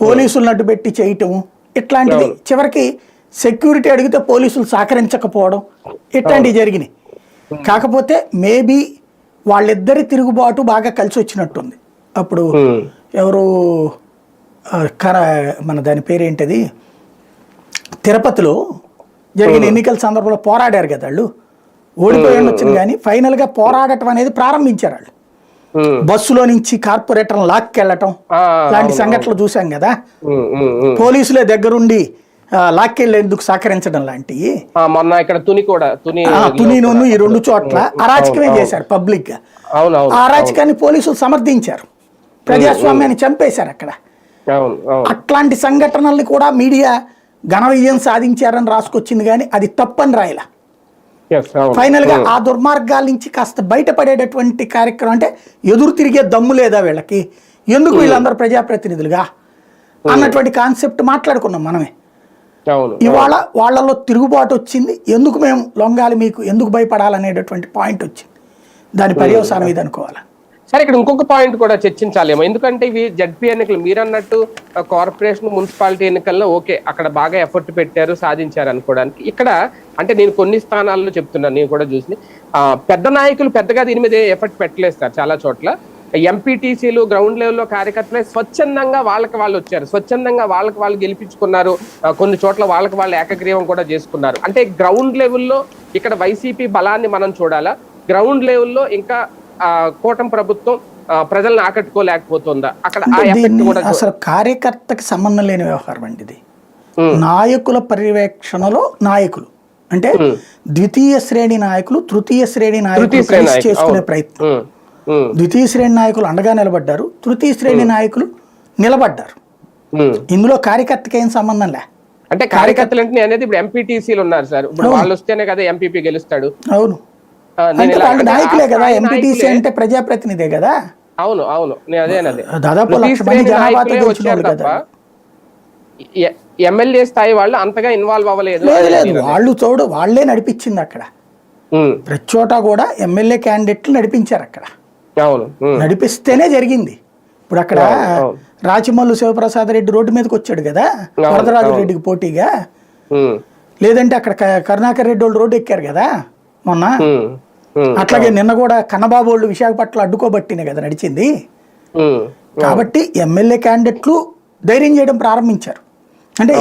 పోలీసులను పెట్టి చేయటం ఇట్లాంటివి చివరికి సెక్యూరిటీ అడిగితే పోలీసులు సహకరించకపోవడం ఇట్లాంటివి జరిగినాయి. కాకపోతే మేబీ వాళ్ళిద్దరి తిరుగుబాటు బాగా కలిసి వచ్చినట్టుంది. అప్పుడు. ఎవరు కర మన దాని పేరేంటది? తిరుపతిలో జరిగిన ఎన్నికల సందర్భంలో పోరాడారు కదా వాళ్ళు. ఓడిపోయి వచ్చింది కానీ ఫైనల్గా పోరాడటం అనేది ప్రారంభించారు వాళ్ళు. బస్సులో నుంచి కార్పొరేటర్లను లాక్కెళ్ళటం. లాంటి సంఘటనలు చూసాం కదా. పోలీసులే దగ్గరుండి ఆ, లాక్కెళ్ళేందుకు సహకరించడం లాంటివి మొన్న ఇక్కడ తుని కూడా తుని ఈ రెండు చోట్ల అరాచకమే చేశారు పబ్లిక్గా ఆ అరాచకాన్ని పోలీసులు సమర్థించారు. ప్రజాస్వామ్యాన్ని చంపేశారు అక్కడ. అట్లాంటి సంఘటనల్ని కూడా మీడియా ఘన విజయం సాధించారని రాసుకొచ్చింది కానీ అది తప్పని రాయలా. ఫైనల్గా ఆ దుర్మార్గాల నుంచి కాస్త బయటపడేటటువంటి కార్యక్రమం అంటే ఎదురు తిరిగే దమ్ము లేదా వీళ్ళకి? ఎందుకు వీళ్ళందరూ ప్రజాప్రతినిధులుగా? అన్నటువంటి కాన్సెప్ట్ మాట్లాడుకున్నాం మనమే. ఇవాళ వాళ్ళలో తిరుగుబాటు వచ్చింది. ఎందుకు మేము లొంగాలి మీకు? ఎందుకు భయపడాలనేటటువంటి పాయింట్ వచ్చింది. దాని పర్యవసానం ఇది అనుకోవాలి? సరే ఇక్కడ ఇంకొక పాయింట్ కూడా చర్చించాలేమో. ఎందుకంటే ఇవి జడ్పీ ఎన్నికలు. మీరు అన్నట్టు కార్పొరేషన్ మున్సిపాలిటీ ఎన్నికల్లో ఓకే అక్కడ బాగా ఎఫర్ట్ పెట్టారు సాధించారు అనుకోవడానికి. ఇక్కడ అంటే నేను కొన్ని స్థానాల్లో చెప్తున్నాను నేను కూడా చూసి పెద్ద నాయకులు పెద్దగా దీని మీద ఎఫర్ట్ పెట్టలేదు సార్ చాలా చోట్ల. ఎంపీటీసీలు గ్రౌండ్ లెవెల్లో కార్యకర్తలే స్వచ్ఛందంగా వాళ్ళకి వాళ్ళు వచ్చారు. స్వచ్ఛందంగా వాళ్ళకి వాళ్ళు గెలిపించుకున్నారు. కొన్ని చోట్ల వాళ్ళకి వాళ్ళు ఏకగ్రీవం కూడా చేసుకున్నారు. అంటే గ్రౌండ్ లెవెల్లో ఇక్కడ వైసీపీ బలాన్ని మనం చూడాలా. గ్రౌండ్ లెవెల్లో ఇంకా కూటమి ప్రభుత్వం ప్రజల్ని ఆకట్టుకోలేకపోతుందా? అక్కడ అసలు కార్యకర్తకి సంబంధం లేని వ్యవహారం అండి ఇది. నాయకుల పర్యవేక్షణలో నాయకులు. అంటే ద్వితీయ శ్రేణి నాయకులు తృతీయ శ్రేణి నాయకులు చేసుకునే. ప్రయత్నం. ద్వితీయ శ్రేణి నాయకులు అండగా నిలబడ్డారు తృతీయ శ్రేణి నాయకులు నిలబడ్డారు. ఇందులో కార్యకర్తకి ఏం సంబంధం లే? అంటే కార్యకర్తలు అంటే అనేది ఇప్పుడు ఎంపీటీసీలు ఉన్నారు సార్. ఇప్పుడు వాళ్ళు వస్తేనే కదా ఎంపీపీ గెలుస్తాడు. అవును. నాయకులే కదా ఎంపీటీసీ అంటే ప్రజాప్రతినిధే కదా? అవును అవును. నేను అదేనది దాదాపు ఎమ్మెల్యే స్థాయి వాళ్ళు అంతగా ఇన్వాల్వ్ అవ్వలేదు లేదు వాళ్ళు చూడు వాళ్ళే నడిపించింది అక్కడ. ప్రతి చోట కూడా ఎమ్మెల్యే క్యాండిడేట్లు నడిపించారు అక్కడ. అవును నడిపిస్తేనే జరిగింది. ఇప్పుడు అక్కడ. రాచమల్లు శివప్రసాద్ రెడ్డి రోడ్డు మీదకి వచ్చాడు కదా వరదరాజు రెడ్డికి పోటీగా. లేదంటే అక్కడ కరుణాకర్ రెడ్డి వాళ్ళు రోడ్డు ఎక్కారు కదా మొన్న. అట్లాగే నిన్న కూడా కన్నబాబు వాళ్ళు విశాఖపట్నం అడ్డుకోబట్టినే కదా నడిచింది. కాబట్టి ఎమ్మెల్యే క్యాండిడేట్లు ధైర్యం చేయడం ప్రారంభించారు. అంటే